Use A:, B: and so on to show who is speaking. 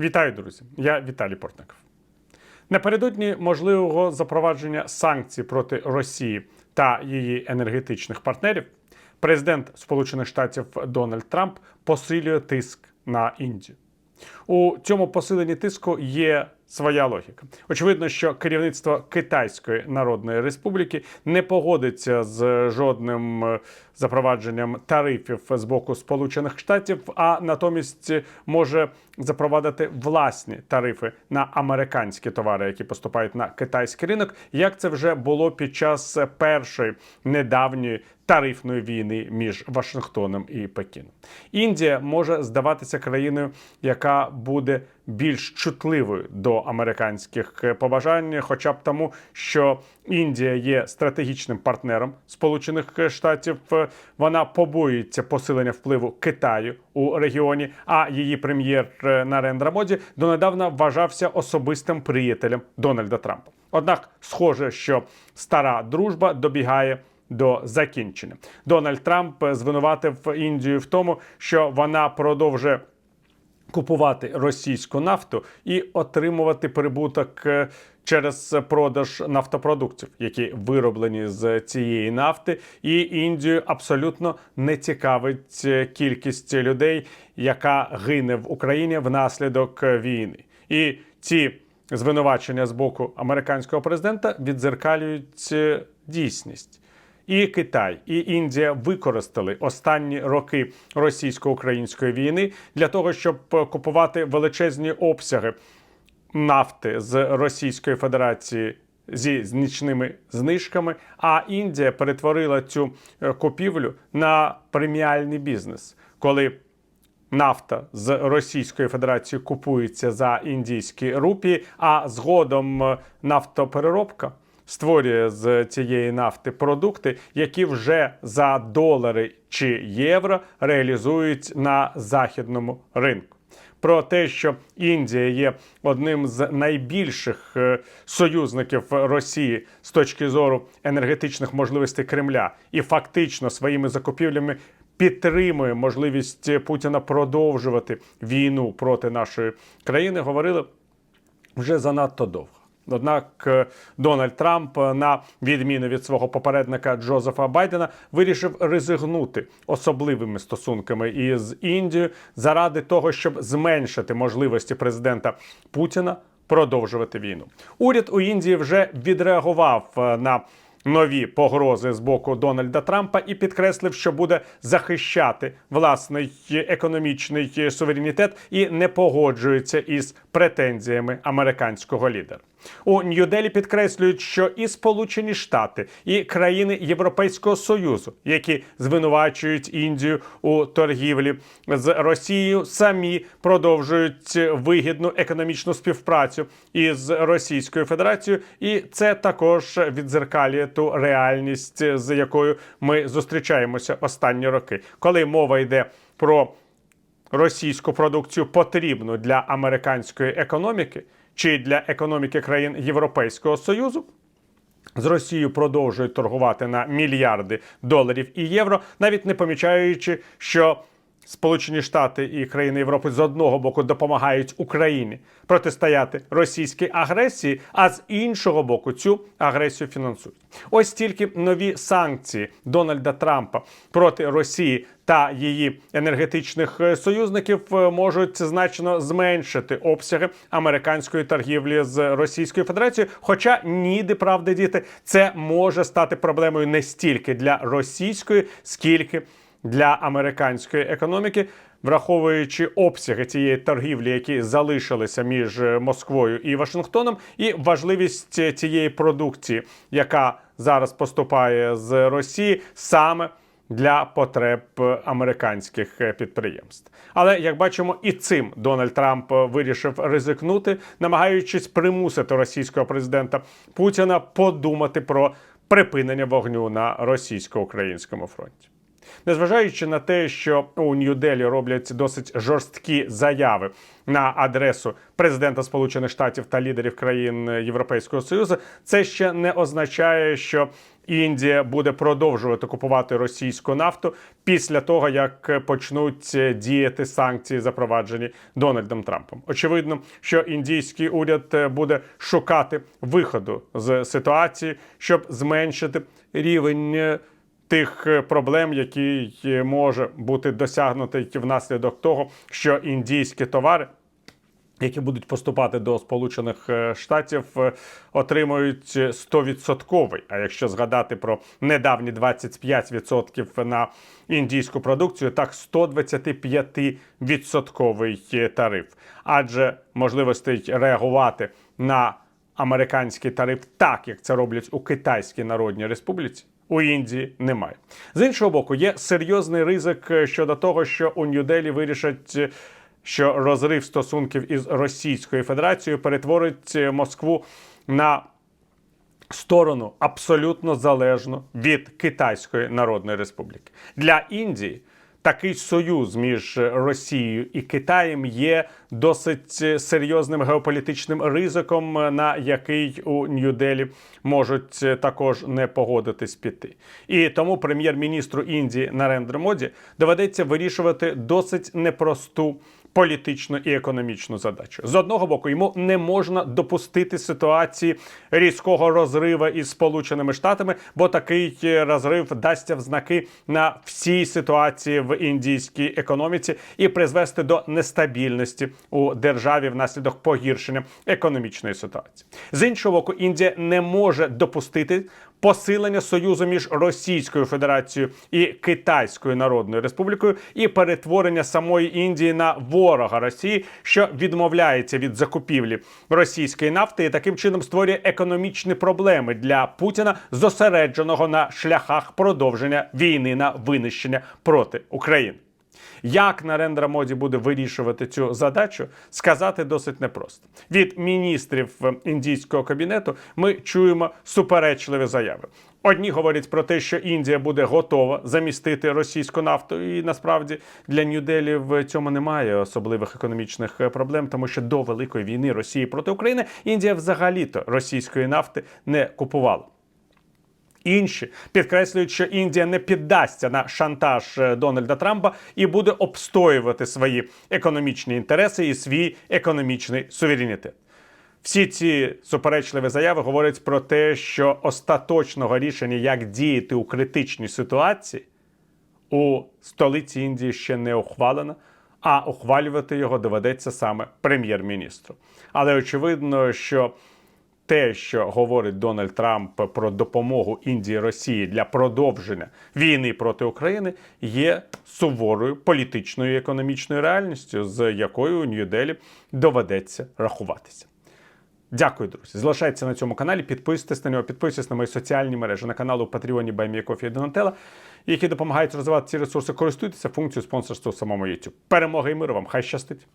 A: Вітаю, друзі! Я Віталій Портников. Напередодні можливого запровадження санкцій проти Росії та її енергетичних партнерів, президент Сполучених Штатів Дональд Трамп посилює тиск на Індію. У цьому посиленні тиску є своя логіка. Очевидно, що керівництво Китайської Народної Республіки не погодиться з жодним е, запровадженням тарифів з боку Сполучених Штатів, а натомість може запровадити власні тарифи на американські товари, які поступають на китайський ринок, як це вже було під час першої недавньої тарифної війни між Вашингтоном і Пекіном. Індія може здаватися країною, яка буде більш чутливою до американських побажань, хоча б тому, що Індія є стратегічним партнером Сполучених Штатів. Вона побоюється посилення впливу Китаю у регіоні. А її прем'єр Нарендра Моді донедавна вважався особистим приятелем Дональда Трампа. Однак, схоже, що стара дружба добігає до закінчення. Дональд Трамп звинуватив Індію в тому, що вона продовжує купувати російську нафту і отримувати прибуток е, через продаж нафтопродуктів, які вироблені з цієї нафти, і Індію абсолютно не цікавить е, кількість людей, яка гине в Україні внаслідок війни. І ці звинувачення з боку американського президента відзеркалюють е, дійсність. І Китай, і Індія використали останні роки російсько-української війни для того, щоб купувати величезні обсяги нафти з Російської Федерації зі значними знижками. А Індія перетворила цю е, купівлю на преміальний бізнес, коли Нафта з Російської Федерації купується за індійські рупії, а згодом е, нафтопереробка створює з цієї нафти продукти, які вже за долари чи євро реалізують на західному ринку. Про те, що Індія є одним з найбільших е, союзників Росії з точки зору енергетичних можливостей Кремля, і фактично своїми закупівлями підтримує можливість Путіна продовжувати війну проти нашої країни, говорили вже занадто довго. Однак е, Дональд Трамп, е, на відміну від свого попередника Джозефа Байдена, вирішив ризигнути особливими стосунками із Індією заради того, щоб зменшити можливості президента Путіна продовжувати війну. Уряд у Індії вже відреагував е, на нові погрози з боку Дональда Трампа і підкреслив, що буде захищати власний економічний суверенітет і не погоджується із претензіями американського лідера. У Нью-Делі підкреслюють, що і Сполучені Штати, і країни Європейського союзу, які звинувачують Індію у торгівлі з Росією, самі продовжують вигідну економічну співпрацю із Російською Федерацією, і це також відзеркалює ту реальність, з якою ми зустрічаємося останні роки, коли мова йде про російську продукцію потрібну для американської економіки чи для економіки країн Європейського Союзу. З Росією продовжують торгувати на мільярди доларів і євро, навіть не помічаючи, що Сполучені Штати і країни Європи з одного боку допомагають Україні протистояти російській агресії, а з іншого боку цю агресію фінансують. Ось тільки нові санкції Дональда Трампа проти Росії та її енергетичних е, союзників е, можуть значно зменшити обсяги американської торгівлі з Російською Федерацією. Хоча ніде правди діти, це може стати проблемою не стільки для російської, скільки для американської економіки, враховуючи обсяги цієї торгівлі, які залишилися між Москвою і Вашингтоном, і важливість цієї продукції, яка зараз поступає з Росії, саме для потреб американських підприємств. Але як бачимо, і цим Дональд Трамп вирішив ризикнути, намагаючись примусити російського президента Путіна подумати про припинення вогню на російсько-українському фронті. Незважаючи на те, що у Нью-Делі роблять досить жорсткі заяви на адресу президента Сполучених Штатів та лідерів країн Європейського Союзу, це ще не означає, що Індія буде продовжувати купувати російську нафту після того, як почнуть діяти санкції, запроваджені Дональдом Трампом. Очевидно, що індійський уряд буде шукати виходу з ситуації, щоб зменшити рівень тих е, проблем, які може бути досягнутий внаслідок того, що індійські товари. Які будуть поступати до Сполучених е, Штатів, е, отримують 100%. А якщо згадати про недавні 25% на індійську продукцію, так 125% тариф. Адже можливостей реагувати на американський тариф так, як це роблять у Китайській Народній Республіці. У Індії немає з іншого боку. Є серйозний ризик е, щодо того, що у Нью-Делі вирішать, е, що розрив стосунків із Російською Федерацією перетворить е, Москву на сторону абсолютно залежну від Китайської Народної Республіки для Індії. Такий союз між Росією і Китаєм є досить серйозним геополітичним ризиком, на який у Нью-Делі можуть також не погодитись піти. І тому прем'єр-міністру Індії Нарендра Моді доведеться вирішувати досить непросту. Політичну і економічну задачу з одного боку йому не можна допустити ситуації різкого розриву із Сполученими Штатами, бо такий розрив дасться в знаки на всій ситуації в індійській економіці і призвести до нестабільності у державі внаслідок погіршення економічної ситуації. З іншого боку, Індія не може допустити посилення союзу між Російською Федерацією і Китайською Народною Республікою і перетворення самої Індії на ворога Росії, що відмовляється від закупівлі російської нафти, і таким чином створює економічні проблеми для Путіна, зосередженого на шляхах продовження війни на винищення проти України. Як Нарендра Моді буде вирішувати цю задачу, сказати досить непросто. Від міністрів е, індійського кабінету ми чуємо суперечливі заяви. Одні говорять про те, що Індія буде готова замістити російську нафту, і насправді для Нью-Делі в цьому немає особливих економічних е, проблем, тому що до великої війни Росії проти України Індія взагалі-то російської нафти не купувала. Інші підкреслюють, що Індія не піддасться на шантаж е, Дональда Трампа і буде обстоювати свої економічні інтереси і свій економічний суверенітет. Всі ці суперечливі заяви говорять про те, що остаточного рішення, як діяти у критичній ситуації, у столиці Індії ще не ухвалено, а ухвалювати його доведеться саме прем'єр-міністру. Але очевидно, що те, що говорить Дональд Трамп про допомогу Індії Росії для продовження війни проти України, є суворою політичною і економічною реальністю, з якою Нью-Делі доведеться рахуватися. Дякую, друзі. Залишайтеся на цьому каналі, підписуйтесь на нього, підписуйтесь на мої соціальні мережі на каналу Патреоні Байміякофі Донателла, які допомагають розвивати ці ресурси. Користуйтеся функцією спонсорства у самому YouTube. Перемоги і миру вам! Хай щастить!